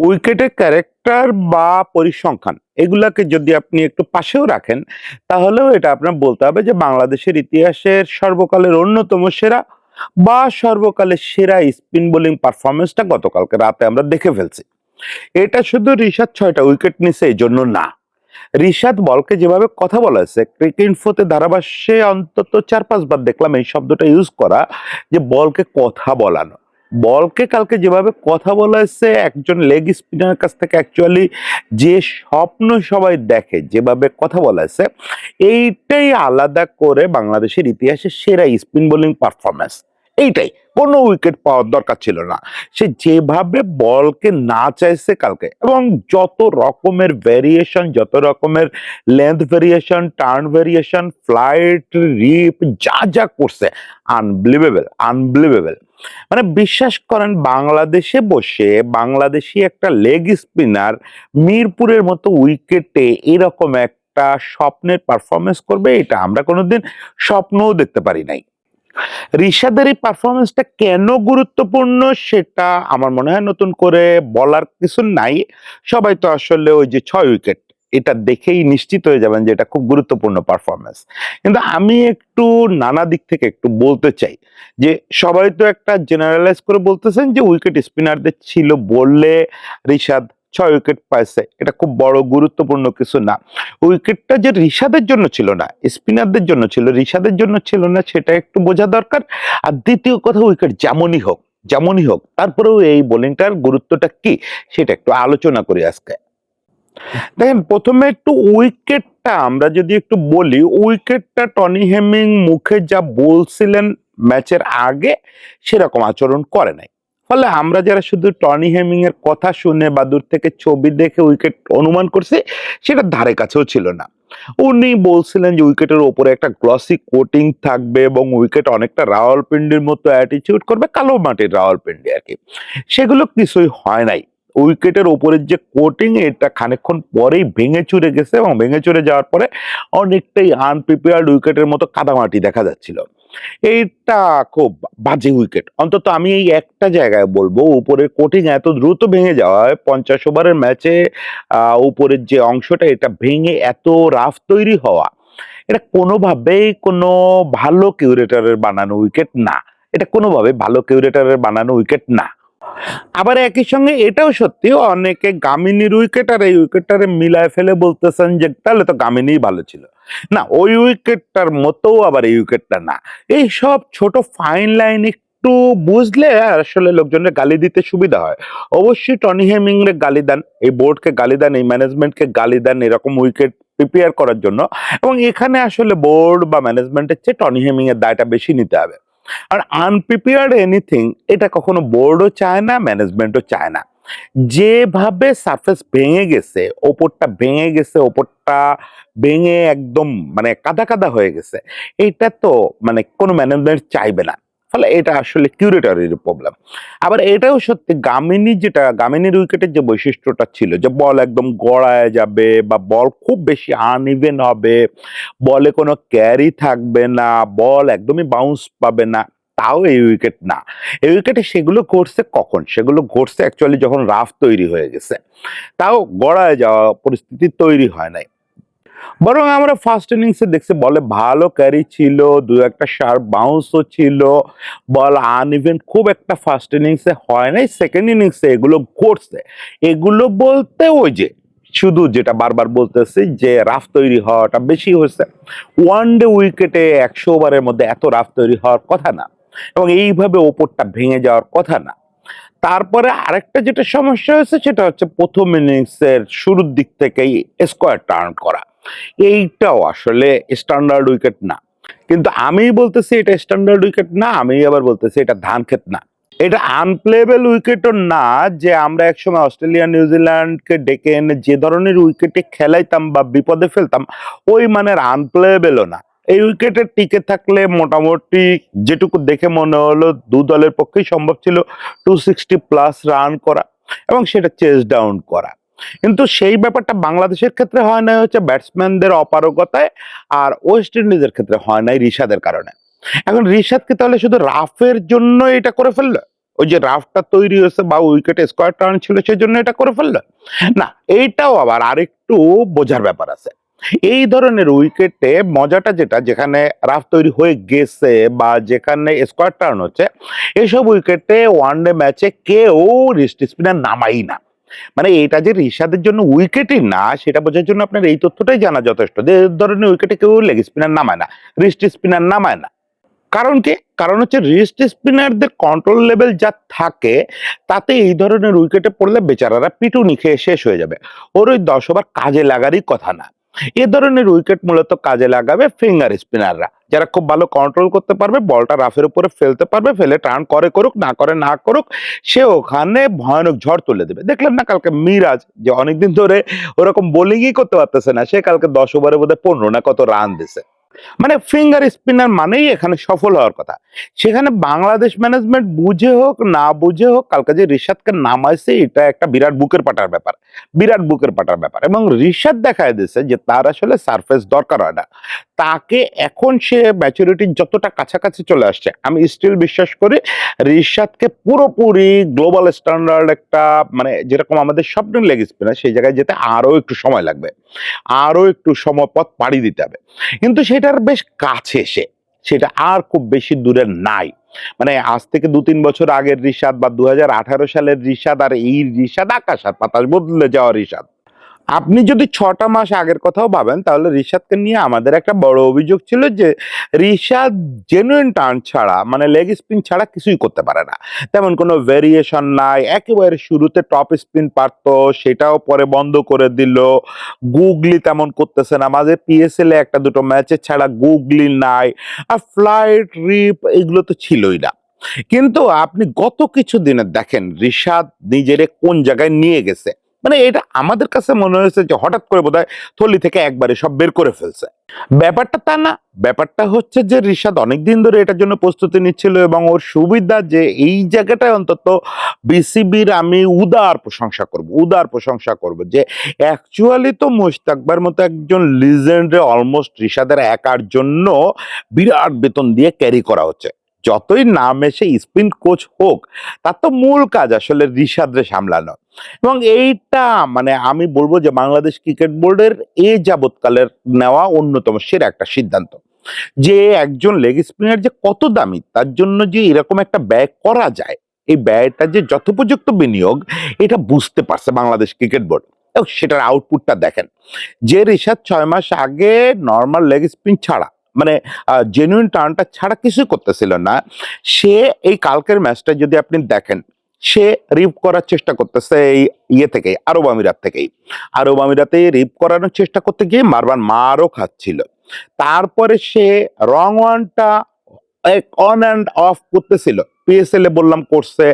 উইকেটের ক্যারেক্টার বা পরিসংখ্যান এগুলাকে যদি আপনি একটু পাশেও রাখেন, তাহলেও এটা আপনার বলতে হবে যে বাংলাদেশের ইতিহাসের সর্বকালের অন্যতম সেরা বা সর্বকালের সেরা স্পিন বোলিং পারফরমেন্সটা গতকালকে রাতে আমরা দেখে ফেলছি। এটা শুধু রিশাদ ছয়টা উইকেট নিছে এই জন্য না। রিশাদ বলকে যেভাবে কথা বলা হয়েছে ক্রিকেট ইনফোতে ধারাভাষ্যে অন্তত চার পাঁচবার দেখলাম এই শব্দটা ইউজ করা যে বলকে কথা বলানো। বলকে কালকে যেভাবে কথা বলা হয়েছে, একজন লেগ স্পিনারের কাছ থেকে অ্যাকচুয়ালি যে স্বপ্ন সবাই দেখে যেভাবে কথা বলা হয়েছে, এইটাই আলাদা করে বাংলাদেশের ইতিহাসে সেরা স্পিন বোলিং পারফরমেন্স এইটাই। কোনো উইকেট পাওয়ার দরকার ছিল না। সে যেভাবে বলকে না চাইছে কালকে এবং যত রকমের ভেরিয়েশন যত রকমের length variation turn variation flight rip যা যা করছে আনবিলিভেবল আনবিলিভেবল মানে বিশ্বাস করেন, বাংলাদেশে বসে বাংলাদেশি একটা লেগ স্পিনার মিরপুরের মতো উইকেটে এরকম একটা স্বপ্নের পারফরমেন্স করবে, এটা আমরা কোনোদিন স্বপ্নও দেখতে পারি নাই। ঋষাদের এই পারফরমেন্সটা কেন গুরুত্বপূর্ণ সেটা আমার মনে হয় নতুন করে বলার কিছু নাই। সবাই তো আসলে ওই যে ছয় উইকেট এটা দেখেই নিশ্চিত হয়ে যাবেন যে এটা খুব গুরুত্বপূর্ণ পারফরমেন্স কিন্তু আমি একটু নানা দিক থেকে একটু বলতে চাই যে সবাই তো একটা জেনারেলাইজ করে বলতেছেন যে উইকেট স্পিনারদের ছিল বললে ঋষাদ ছয় উইকেট পাইছে, এটা খুব বড় গুরুত্বপূর্ণ কিছু না। উইকেটটা যে ঋষাদের জন্য ছিল না, স্পিনারদের জন্য ছিল ঋষাদের জন্য ছিল না, সেটা একটু বোঝা দরকার। আর দ্বিতীয় কথা, উইকেট যেমনই হোক যেমনই হোক, তারপরেও এই বোলিংটার গুরুত্বটা কি, সেটা একটু আলোচনা করি আজকে। দেখেন, প্রথমে একটু উইকেটটা, আমরা যদি একটু বলি, উইকেটটা টনি হেমিং মুখে যা বলছিলেন ম্যাচের আগে, সেরকম আচরণ করে নাই। ফলে আমরা যারা শুধু টনি হেমিং এর কথা শুনে বা দূর থেকে ছবি দেখে উইকেট অনুমান করছি, সেটা ধারে কাছেও ছিল না। উনি বলছিলেন যে উইকেটের ওপরে একটা গ্লসি কোটিং থাকবে এবং উইকেট অনেকটা রাওয়ালপিন্ডির মতো অ্যাটিটিউড করবে, কালো মাটির রাওয়ালপিন্ডি আর কি। সেগুলো কিছুই হয় নাই। উইকেটের ওপরের যে কোটিং এটা খানিকক্ষণ পরেই ভেঙে চুরে গেছে এবং ভেঙে চুরে যাওয়ার পরে অনেকটাই আনপ্রিপেয়ার্ড উইকেটের মতো কাদামাটি দেখা যাচ্ছিল। এইটা খুব বাজে উইকেট অন্তত আমি এই একটা জায়গায় বলব, উপরের কোটিং এত দ্রুত ভেঙে যাওয়ায় পঞ্চাশ ওভারের ম্যাচে উপরের যে অংশটা, এটা ভেঙে এত রাফ তৈরি হওয়া, এটা কোনোভাবেই কোনো ভালো কিউরেটারের বানানো উইকেট না। এটা কোনোভাবে ভালো কিউরেটারের বানানো উইকেট না। আবার একই সঙ্গে এটাও সত্যি, অনেকে গামিনীর উইকেট আর এই উইকেটটারে মিলায় ফেলে বলতেছেন যে, তাহলে তো গামিনী ভালো ছিল। না, ওই উইকেটটার মতো আবার এই উইকেটটা না। এই সব ছোট ফাইন লাইন একটু বুঝলে আসলে লোকজনের গালি দিতে সুবিধা হয়। অবশ্যই টনি হেমিং রে গালি দেন, এই বোর্ডকে গালি দেন, এই ম্যানেজমেন্টকে গালি দেন এরকম উইকেট প্রিপেয়ার করার জন্য। এবং এখানে আসলে বোর্ড বা ম্যানেজমেন্টের চেয়ে টনি হেমিং এর দায়টা বেশি নিতে হবে। আর আনপ্রিপেয়ার্ড এনিথিং এটা কখনো বোর্ডও চায় না ম্যানেজমেন্টও চায় না। যেভাবে সারফেস ভেঙে গেছে, ওপরটা ভেঙে গেছে, ওপরটা ভেঙে একদম মানে কাদা কাদা হয়ে গেছে, এটা তো মানে কোনো ম্যানেজমেন্ট চাইবে না। ফলে এটা আসলে কিউরেটরের প্রবলেম আবার এটাও সত্যি গামিনী যেটা গামিনীর উইকেটের যে বৈশিষ্ট্যটা ছিল, যে বল একদম গড়ায় যাবে বা বল খুব বেশি আনইভেন হবে, বলে কোনো ক্যারি থাকবে না, বল একদমই বাউন্স পাবে না তাও এই উইকেট না। এই উইকেটে সেগুলো ঘটছে কখন? সেগুলো ঘটছে অ্যাকচুয়ালি যখন রাফ তৈরি হয়ে গেছে। তাও গড়ায় যাওয়া পরিস্থিতি তৈরি হয় নাই। বরং আমরা ফার্স্ট ইনিংসে দেখছি বলে ভালো ক্যারি ছিল, দু একটা শার্প বাউন্সও ছিল বল আনইভেন খুব একটা ফার্স্ট ইনিংসে হয় নাই সেকেন্ড ইনিংসে এগুলো ঘটছে এগুলো বলতে ওই যে, শুধু যেটা বারবার বলতেছি যে রাফ তৈরি হওয়াটা বেশি হয়েছে। ওয়ান ডে উইকেটে একশো ওভারের মধ্যে এত রাফ তৈরি হওয়ার কথা না। এবং এইভাবে ওপরটা ভেঙে যাওয়ার কথা না। তারপরে আরেকটা যেটা সমস্যা হয়েছে সেটা হচ্ছে প্রথম ইনিংসের শুরুর দিক থেকেই স্কোয়ার টার্ন করা। এইটাও আসলে স্ট্যান্ডার্ড উইকেট না। কিন্তু আমি বলতেছি এটা স্ট্যান্ডার্ড উইকেট না, আমি আবার বলতেছি এটা ধান ক্ষেত না। এটা আনপ্লেবেল উইকেটও না যে আমরা একসময় অস্ট্রেলিয়া নিউজিল্যান্ডকে ডেকে এনে যে ধরনের উইকেটে খেলাইতাম বা বিপদে ফেলতাম, ওই মানের আনপ্লেবেলও না। এই উইকেটে টিকে থাকলে মোটামুটি যেটুকু দেখে মনে হলো দু দলের পক্ষেই সম্ভব ছিল টু সিক্সটি প্লাস রান করা এবং সেটা চেস ডাউন করা। কিন্তু সেই ব্যাপারটা বাংলাদেশের ক্ষেত্রে হয় না হচ্ছে ব্যাটসম্যানদের অপারগতায় আর ওয়েস্ট ইন্ডিজের ক্ষেত্রে হয় নাই রিশাদের কারণে। এখন রিশাদকে তাহলে শুধু রাফের জন্য এটা করে ফেলল? ওই যে রাফটা তৈরি হয়েছে বা উইকেটে স্কোয়ার টার্ন ছিল সেজন্য এটা করে ফেলল? না, এইটাও আবার আরেকটু বোঝার ব্যাপার আছে। এই ধরনের উইকেটে মজাটা যেটা, যেখানে রাফ তৈরি হয়ে গেছে বা যেখানে স্কোয়ার টার্ন হচ্ছে, এসব উইকেটে ওয়ানডে ম্যাচে কেউ রিস্ট স্পিনার নামাই না। মানে এটা যে রিশাদের জন্য উইকেটই না, সেটা বোঝার জন্য আপনার এই তথ্যটাই জানা যথেষ্ট, যে ধরনের উইকেটে কেউ লেগ স্পিনার নামায় না রিস্ট স্পিনার নামায় না। কারণ কি? কারণ হচ্ছে রিস্ট স্পিনারদের কন্ট্রোল লেভেল যা থাকে, তাতে এই ধরনের উইকেটে পড়লে বেচারারা পিটুনি খেয়ে শেষ হয়ে যাবে। ওর ওই দশ ওভার কাজে লাগারই কথা না। এ ধরনের উইকেট মূলত কাজে লাগাবে ফিঙ্গার স্পিনাররা যারা খুব ভালো কন্ট্রোল করতে পারবে বলটা রাফের উপরে ফেলতে পারবে, ফেলে টার্ন করে করুক, না করে না করুক, সে ওখানে ভয়ানক ঝড় তুলে দেবে। দেখলেন না কালকে মিরাজ, যে অনেকদিন ধরে ওরকম বোলিংই করতে পারতেছে না, সে কালকে দশ ওভারের বোধহয় পনেরো না কত রান দিছে। মানে ফিঙ্গার স্পিনার মানেই এখানে সফল হওয়ার কথা। সেখানে বাংলাদেশ ম্যানেজমেন্ট বুঝে হোক, না বুঝে হোক, কালকে যে রিশাদকে নামাইছে, এটা একটা বিরাট বুকের পাটার ব্যাপার। বিরাট বুকের পাটার ব্যাপার। এবং রিশাদ দেখায় দিছে যে তার আসলে সারফেস দরকার হয় না। তাকে এখন সে ম্যাচুরিটির যতটা কাছাকাছি চলে আসছে, আমি স্টিল বিশ্বাস করি রিশাদকে পুরোপুরি গ্লোবাল স্ট্যান্ডার্ড একটা মানে যেরকম আমাদের স্বপ্নের লেগ স্পিনার সেই জায়গায় যেতে আরও একটু সময় লাগবে। আরও একটু সময় পথ পাড়ি দিতে হবে। কিন্তু সেটার বেশ কাছে এসে, সেটা আর খুব বেশি দূরে নাই। মানে আজ থেকে দু তিন বছর আগের রিসাদ বা দুহাজার আঠারো সালের রিসাদ আর এই রিসাদ, আকাশ আর পাতাস বদলে যাওয়া রিশাদ আপনি যদি ছটা মাস আগের কথাও ভাবেন, তাহলে রিশাদকে নিয়ে আমাদের একটা বড় অভিযোগ ছিল যে, রিশাদ জেনুইন টার্ন ছাড়া মানে লেগ স্পিন ছাড়া কিছুই করতে পারে না। তেমন কোনো ভেরিয়েশন নাই, একেবারে শুরুতে টপ স্পিন পারতো, সেটাও পরে বন্ধ করে দিল। গুগলি তেমন করতেছে না, মাঝে পিএসএল এ একটা দুটো ম্যাচে ছাড়া গুগলি নাই, আর ফ্লাইট রিপ এগুলো তো ছিলই না। কিন্তু আপনি গত কিছু দিনে দেখেন, রিশাদ নিজেরে কোন জায়গায় নিয়ে গেছে। মানে এটা আমাদের কাছে মনে হয়েছে যে হঠাৎ করে বোধহয় থলি থেকে একবারে সব বের করে ফেলছে। ব্যাপারটা তা না, ব্যাপারটা হচ্ছে যে রিশাদ অনেকদিন ধরে এটার জন্য প্রস্তুতি নিচ্ছিল এবং ওর সুবিধা যে এই জায়গাটায় অন্তত বিসিবির আমি উদার প্রশংসা করব, উদার প্রশংসা করব যে অ্যাকচুয়ালি তো মোস্তাকবার মতো একজন লিজেন্ডে অলমোস্ট রিশাদের একার জন্য বিরাট বেতন দিয়ে ক্যারি করা হচ্ছে। যতই নাম এসে স্পিন কোচ হোক, তার তো মূল কাজ আসলে রিশাদরে সামলানো। এবং এইটা মানে আমি বলব যে বাংলাদেশ ক্রিকেট বোর্ডের এ যাবৎকালের নেওয়া অন্যতম সেরা একটা সিদ্ধান্ত। যে একজন লেগ স্পিনার যে কত দামি, তার জন্য যে এরকম একটা ব্যয় করা যায়, এই ব্যয়টা যে যথোপযুক্ত বিনিয়োগ, এটা বুঝতে পারছে বাংলাদেশ ক্রিকেট বোর্ড। এবং সেটার আউটপুটটা দেখেন। যে রিশাদ ছয় মাস আগে নর্মাল লেগ স্পিন ছাড়া মানে জেনুইন টার্নটা ছাড়া কিছুই করতেছিল না। সে এই কালকের ম্যাচটা যদি আপনি দেখেন, সে রিপ করার চেষ্টা করতেছে এই ইয়ে থেকে আরব আমিরাত থেকেই। আরব আমিরাতে রিপ করানোর চেষ্টা করতে গিয়ে মারবার মারও খাচ্ছিল। তারপরে সে রং ওয়ানটা অন অ্যান্ড অফ করতেছিল। পিএসএল এ বললাম করছে,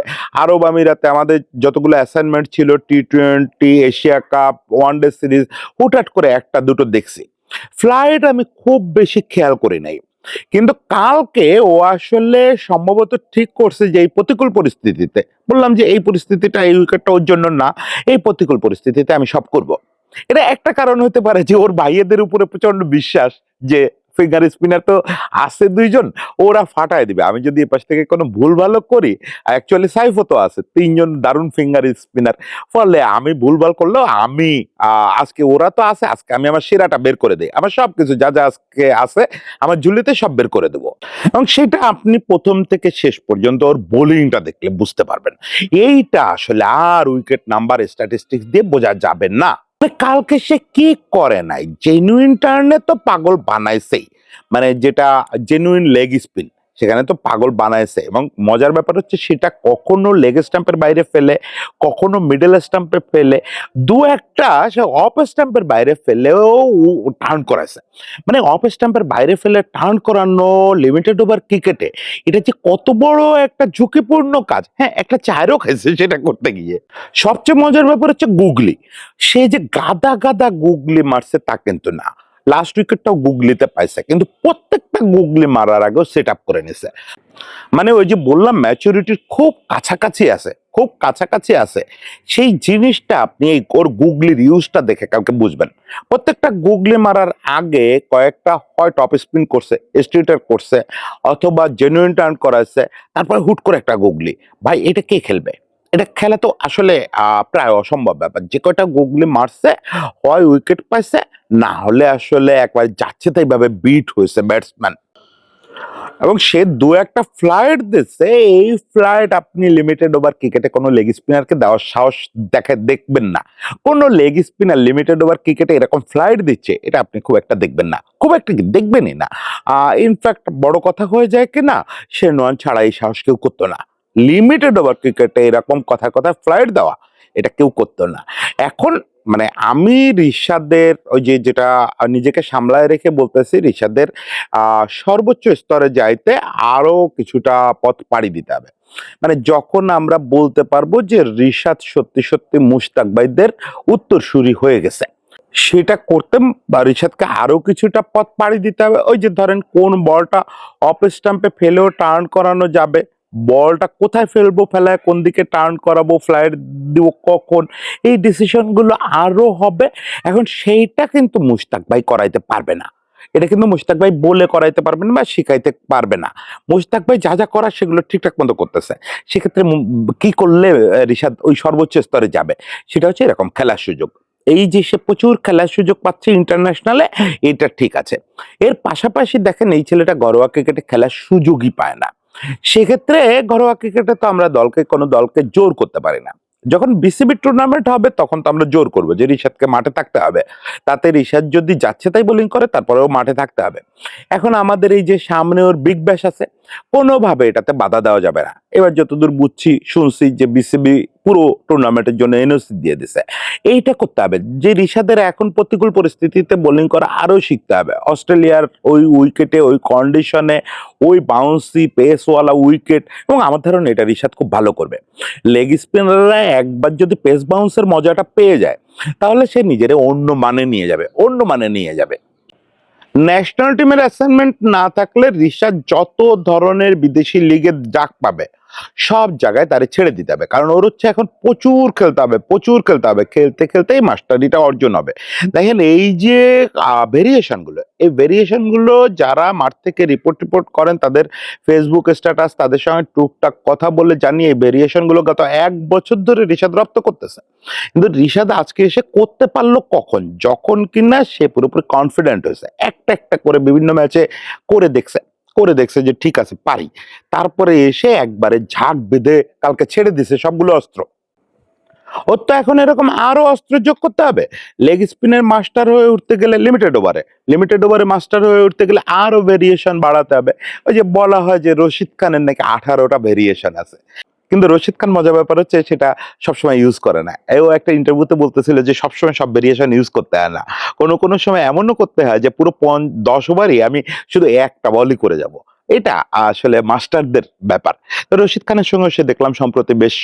আরব আমিরাতে আমাদের যতগুলো অ্যাসাইনমেন্ট ছিল T twenty Asia cup one day series হুটহাট করে একটা দুটো দেখছি। ফ্লাইট আমি খুব বেশি খেয়াল করি নাই। কিন্তু কালকে ও আসলে সম্ভবত ঠিক করছে যে এই প্রতিকূল পরিস্থিতিতে, বললাম যে এই পরিস্থিতিটা, এই উইকেটটা ওর জন্য না, এই প্রতিকূল পরিস্থিতিতে আমি সব করব। এটা একটা কারণ হতে পারে যে ওর ভাইয়েদের উপরে প্রচণ্ড বিশ্বাস যে ফিঙ্গার স্পিনার তো আছে দুইজন, ওরা ফাটায় দিবে। আমি যদি এপাশ থেকে কোনো ভুল ভালো করি অ্যাকচুয়ালি সাইফও তো আছে, তিনজন দারুণ ফিঙ্গার স্পিনার ফলে আমি ভুলভাল করলেও আমি আজকে ওরা তো আছে, আজকে আমি আমার সেরাটা বের করে দিই। আমার সব কিছু যা যা আজকে আছে, আমার ঝুলিতে সব বের করে দেবো। এবং সেটা আপনি প্রথম থেকে শেষ পর্যন্ত ওর বোলিংটা দেখলে বুঝতে পারবেন। এইটা আসলে আর উইকেট নাম্বার স্ট্যাটিস্টিক্স দিয়ে বোঝা যাবে না। কালকে সে কি করে নাই? জেনুইন টার্নে তো পাগল বানাইছেই। মানে যেটা জেনুইন লেগ স্পিন সেখানে তো পাগল বানাইছে এবং মজার ব্যাপার হচ্ছে সেটা কখনো লেগ স্টাম্পের বাইরে ফেলে, কখনো মিডল স্টাম্পে ফেলে, দু একটা সে অফ স্টাম্পের বাইরে ফেলেও টার্ন করাইছে। মানে অফ স্টাম্পের বাইরে ফেলে টার্ন করানো লিমিটেড ওভার ক্রিকেটে এটা যে কত বড় একটা ঝুঁকিপূর্ণ কাজ। হ্যাঁ একটা চায়েরও খাইছে সেটা করতে গিয়ে। সবচেয়ে মজার ব্যাপার হচ্ছে গুগলি। সে যে গাদা গাদা গুগলি মারছে তা কিন্তু না। লাস্ট উইকেটটাও গুগলিতে পাইছে, কিন্তু প্রত্যেকটা গুগলি মারার আগেও সেট আপ করে নিছে। মানে ওই যে বললাম ম্যাচুরিটির খুব কাছাকাছি আছে, খুব কাছাকাছি আছে। সেই জিনিসটা আপনি এই ওর গুগলির ইউজটা দেখে কাউকে বুঝবেন। প্রত্যেকটা গুগলি মারার আগে কয়েকটা হয় টপ স্পিন করছে স্ট্রিটার করছে, অথবা জেনুইন টার্ন করাছে তারপরে হুট করে একটা গুগলি। ভাই, এটা কে খেলবে? এটা খেলা তো আসলে প্রায় অসম্ভব ব্যাপার। যে কয়টা গুগলি মারছে, হয় উইকেট পাইছে, না হলে আসলে একবার যাচ্ছে তাই ভাবে বিট হয়েছে ব্যাটসম্যান এবং সে দু একটা ফ্লাইট দিচ্ছে এই ফ্লাইট আপনি লিমিটেড ওভার ক্রিকেটে কোনো লেগ স্পিনারকে দেওয়ার সাহস দেখে, দেখবেন না। কোনো লেগ স্পিনার লিমিটেড ওভার ক্রিকেটে এরকম ফ্লাইট দিচ্ছে, এটা আপনি খুব একটা দেখবেন না। খুব একটা দেখবেনই না। ইনফ্যাক্ট বড় কথা হয়ে যায় কি না, সে নন ছাড়া এই সাহস কেউ করতো না। লিমিটেড ওভার ক্রিকেটে এরকম কথা কথা ফ্লাইট দেওয়া, এটা কেউ করতো না। এখন মানে আমি রিশাদের ওই যে যেটা নিজেকে সামলায় রেখে বলতেছি, রিশাদের সর্বোচ্চ স্তরে যাইতে আরও কিছুটা পথ পাড়ি দিতে হবে। মানে যখন আমরা বলতে পারব যে রিশাদ সত্যি সত্যি মুশতাক ভাইদের উত্তরসূরি হয়ে গেছে, সেটা করতে বা রিশাদকে আরও কিছুটা পথ পাড়ি দিতে হবে। ওই যে ধরেন কোন বলটা অফ স্টাম্পে ফেলেও টার্ন করানো যাবে বলটা কোথায় ফেলব, ফেলায় কোন দিকে টার্ন করাবো ফ্লাইট দিব কখন, এই ডিসিশনগুলো আরও হবে। এখন সেইটা কিন্তু মুশতাক ভাই করাইতে পারবে না। এটা কিন্তু মুশতাক ভাই বলে করাইতে পারবে না বা শিখাইতে পারবে না। মুশতাক ভাই যা যা করার সেগুলো ঠিকঠাক মতো করতেছে। সেক্ষেত্রে কি করলে রিশাদ ওই সর্বোচ্চ স্তরে যাবে? সেটা হচ্ছে এরকম খেলার সুযোগ। এই যে সে প্রচুর খেলার সুযোগ পাচ্ছে ইন্টারন্যাশনালে এটা ঠিক আছে। এর পাশাপাশি দেখেন এই ছেলেটা ঘরোয়া ক্রিকেটে খেলার সুযোগই পায় না। সেক্ষেত্রে ঘরোয়া ক্রিকেটে তো আমরা দলকে, কোনো দলকে জোর করতে পারি না। যখন বিসিবি টুর্নামেন্ট হবে, তখন তো আমরা জোর করব যে রিশাদকে মাঠে থাকতে হবে। তাতে রিশাদ যদি যাচ্ছে তাই বোলিং করে, তারপরেও মাঠে থাকতে হবে। এখন আমাদের এই যে সামনে ওর বিগ ব্যাশ আছে কোনোভাবে এটাতে বাধা দেওয়া যাবে না। এবার যতদূর বুঝছি, শুনছি যে বিসিবি পুরো টুর্নামেন্টের জন্য এনওসি দিয়ে দিছে। এইটা করতে হবে। যে রিশাদের এখন প্রতিকূল পরিস্থিতিতে বোলিং করা আরও শিখতে হবে। অস্ট্রেলিয়ার ওই উইকেটে, ওই কন্ডিশনে ওই বাউন্সি পেসওয়ালা উইকেট এবং আমার ধারণা এটা রিশাদ খুব ভালো করবে। লেগ স্পিনাররা একবার যদি পেস বাউন্সের মজাটা পেয়ে যায়, তাহলে সে নিজের অন্য মানে নিয়ে যাবে, অন্য মানে নিয়ে যাবে। ন্যাশনাল টিমের অ্যাসাইনমেন্ট না থাকলে রিশাদ যত ধরনের বিদেশি লিগে ডাক পাবে। সব জায়গায় তারে ছেড়ে দিতে হবে। কারণ ওর হচ্ছে এখন প্রচুর খেলতে হবে, প্রচুর খেলতে হবে। খেলতে, খেলতেই মাস্টারিটা অর্জন হবে। দেখেন এই যে ভেরিয়েশনগুলো, এই ভেরিয়েশনগুলো যারা মাঠ থেকে রিপোর্ট টিপোর্ট করেন, তাদের ফেসবুক স্ট্যাটাস তাদের সঙ্গে টুকটাক কথা বলে জানিয়ে এই ভেরিয়েশনগুলো গত এক বছর ধরে রিশাদ রপ্ত করতেছে। কিন্তু রিশাদ আজকে এসে করতে পারল কখন? যখন কিনা সে পুরোপুরি কনফিডেন্ট হয়েছে। একটা একটা করে বিভিন্ন ম্যাচে করে দেখছে। করে দেখছে যে ঠিক আছে, পারি। তারপরে এসে একবারে ঝাঁক বেঁধে কালকে ছেড়ে দিছে সবগুলো অস্ত্র। ওর তো এখন এরকম আরও অস্ত্র যোগ করতে হবে। লেগ স্পিনের মাস্টার হয়ে উঠতে গেলে লিমিটেড ওভারে। লিমিটেড ওভারে মাস্টার হয়ে উঠতে গেলে আরও ভেরিয়েশন বাড়াতে হবে। ওই যে বলা হয় যে রশিদ খানের নাকি আঠারোটা ভেরিয়েশন আছে। কিন্তু রশিদ খান মজার ব্যাপার হচ্ছে সেটা সবসময় ইউজ করে না। এও একটা ইন্টারভিউতে বলতেছিল যে সবসময় সব ভেরিয়েশন ইউজ করতে হয় না। কোনো কোনো সময় এমনও করতে হয় যে পুরো পঞ্চ দশ ওভারই আমি শুধু একটা বলই করে যাব। এটা আসলে মাস্টারদের ব্যাপার। তো রশিদ খানের সঙ্গে সে দেখলাম সম্প্রতি বেশ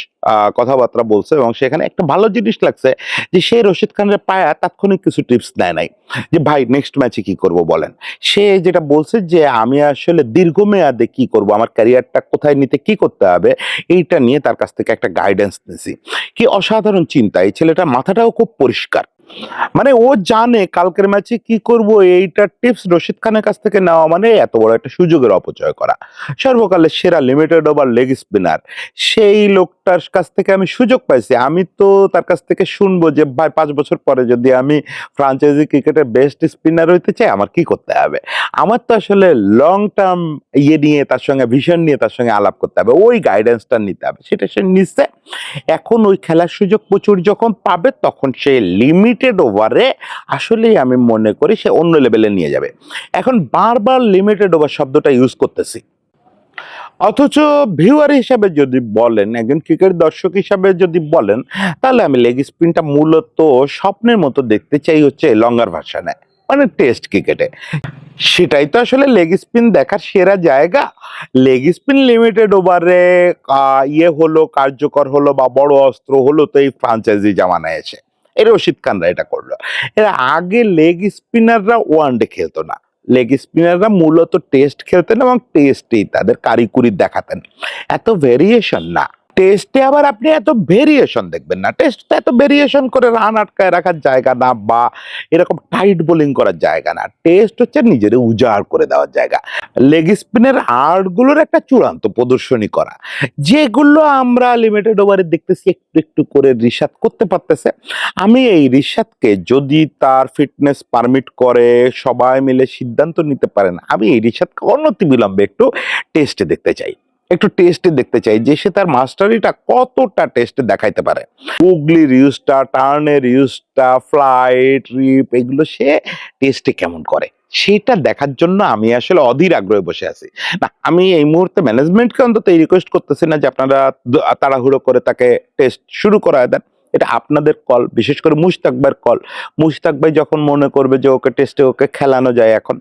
কথাবার্তা বলছে এবং সেখানে একটা ভালো জিনিস লাগছে যে সে রশিদ খানের পায়া তাৎক্ষণিক কিছু টিপস দেয় নাই। যে ভাই নেক্সট ম্যাচে কি করব বলেন। সে যেটা বলছে যে আমি আসলে দীর্ঘমেয়াদে কি করব, আমার ক্যারিয়ারটা কোথায় নিতে কি করতে হবে, এইটা নিয়ে তার কাছ থেকে একটা গাইডেন্স নিয়েছি কি অসাধারণ চিন্তা, এই ছেলেটার মাথাটাও খুব পরিষ্কার। মানে ও জানে কালকের ম্যাচে কি করব, এইটা টিপস রশিদ খানের কাছ থেকে নেওয়া মানে এত বড় একটা সুযোগের অপচয় করা। সর্বকালের সেরা লিমিটেড ওভার লেগ স্পিনার সেই লোকটার কাছ থেকে আমি সুযোগ পাইছি। আমি তো তার কাছ থেকে শুনব যে, ভাই, পাঁচ বছর পরে যদি আমি ফ্রাঞ্চাইজি ক্রিকেটের বেস্ট স্পিনার হইতে চাই, আমার কি করতে হবে? আমার তো আসলে লং টার্ম ইয়ে নিয়ে, তার সঙ্গে ভিশন নিয়ে, তার সঙ্গে আলাপ করতে হবে। ওই গাইডেন্সটা নিতে হবে। সেটা সে নিচ্ছে। এখন ওই খেলার সুযোগ প্রচুর যখন পাবে, তখন সে লিমিটেড ওভারে আসলেই আমি মনে করি সে অন্য লেভেলে নিয়ে যাবে। এখন বারবার লিমিটেড ওভার শব্দটা ইউজ করতেছি। অথচ ভিউয়ার হিসাবে যদি বলেন, একজন ক্রিকেট দর্শক হিসাবে যদি বলেন, তাহলে আমি লেগ স্পিনটা মূলত স্বপ্নের মতো দেখতে চাই হচ্ছে লঙ্গার ভার্সানে মানে টেস্ট ক্রিকেটে সেটাই তো আসলে লেগ স্পিন দেখার সেরা জায়গা। লেগ স্পিন লিমিটেড ওভারে ইয়ে হলো, কার্যকর হলো বা বড় অস্ত্র হলো তো এই ফ্রাঞ্চাইজি জামানায় এসে। এই রশিদ খানরা এটা করল। এর আগে লেগ স্পিনাররা ওয়ান ডে খেলতো না। লেগ স্পিনাররা মূলত টেস্ট খেলতেন এবং টেস্টেই তাদের কারিকুরি দেখাতেন। এত ভেরিয়েশন না। টেস্টে আবার আপনি এত ভেরিয়েশন দেখবেন না। টেস্ট তো এত ভেরিয়েশন করে রান আটকায় রাখার জায়গা না বা এরকম টাইট বোলিং করার জায়গা না। টেস্ট হচ্ছে নিজের উজাড় করে দেওয়ার জায়গা। লেগ স্পিনের আর্টগুলোর একটা চূড়ান্ত প্রদর্শনী করা। যেগুলো আমরা লিমিটেড ওভারে দেখতেছি, একটু একটু করে রিসাত করতে পারতেছে। আমি এই রিসাতকে যদি তার ফিটনেস পারমিট করে, সবাই মিলে সিদ্ধান্ত নিতে পারেন, আমি এই রিসাতকে অনতি বিলম্বে একটু টেস্টে দেখতে চাই। একটু টেস্টে দেখতে চাই, যে সে তার মাস্টারিটা কতটা টেস্টে দেখাইতে পারে। গুগলির ইউজটা টার্নের ইউজটা ফ্লাইট রিপ এগুলো সে টেস্টে কেমন করে? সেটা দেখার জন্য আমি আসলে অধীর আগ্রহে বসে আছি। না, আমি এই মুহূর্তে ম্যানেজমেন্টকে অন্তত এই রিকোয়েস্ট করতেছি না যে আপনারা তাড়াহুড়ো করে তাকে টেস্ট শুরু করায় দেন। এটা আপনাদের কল বিশেষ করে মুশতাক ভাইয়ের কল মুশতাক ভাই যখন মনে করবে যে ওকে টেস্টে ওকে খেলানো যায় এখন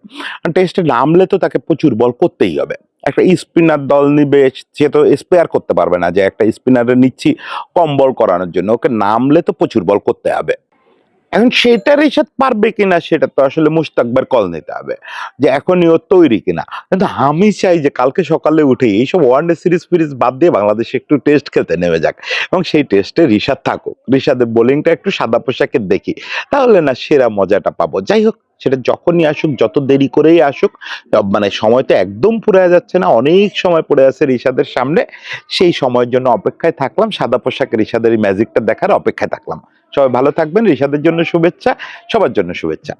টেস্টে নামলে তো তাকে প্রচুর বল করতেই হবে। একটা স্পিনার দল নিবে, সে তো স্পেয়ার করতে পারবে না যে একটা স্পিনারে নিচ্ছি কম বল করানোর জন্য। ওকে নামলে তো প্রচুর বল করতে হবে। এখন সেটারই সাথে পারবে কিনা সেটা তো আসলে মুস্তাকবার কল নিতে হবে যে এখনই ও তৈরি কিনা। কিন্তু আমি চাই যে কালকে সকালে উঠে এইসব ওয়ানডে সিরিজ ফিরিজ বাদ দিয়ে বাংলাদেশে একটু টেস্ট খেলতে নেমে যাক। এবং সেই টেস্টে রিশাদ থাকুক। রিশাদের বোলিংটা একটু সাদা পোশাকে দেখি। তাহলে না সেরা মজাটা পাবো। যাই হোক সেটা যখনই আসুক, যত দেরি করেই আসুক মানে সময় তো একদম পুরে যাচ্ছে না, অনেক সময় পড়ে আছে রিশাদের সামনে। সেই সময়ের জন্য অপেক্ষায় থাকলাম, সাদা পোশাক রিশাদের ম্যাজিকটা দেখার অপেক্ষায় থাকলাম। সবাই ভালো থাকবেন, রিশাদের জন্য শুভেচ্ছা, সবার জন্য শুভেচ্ছা।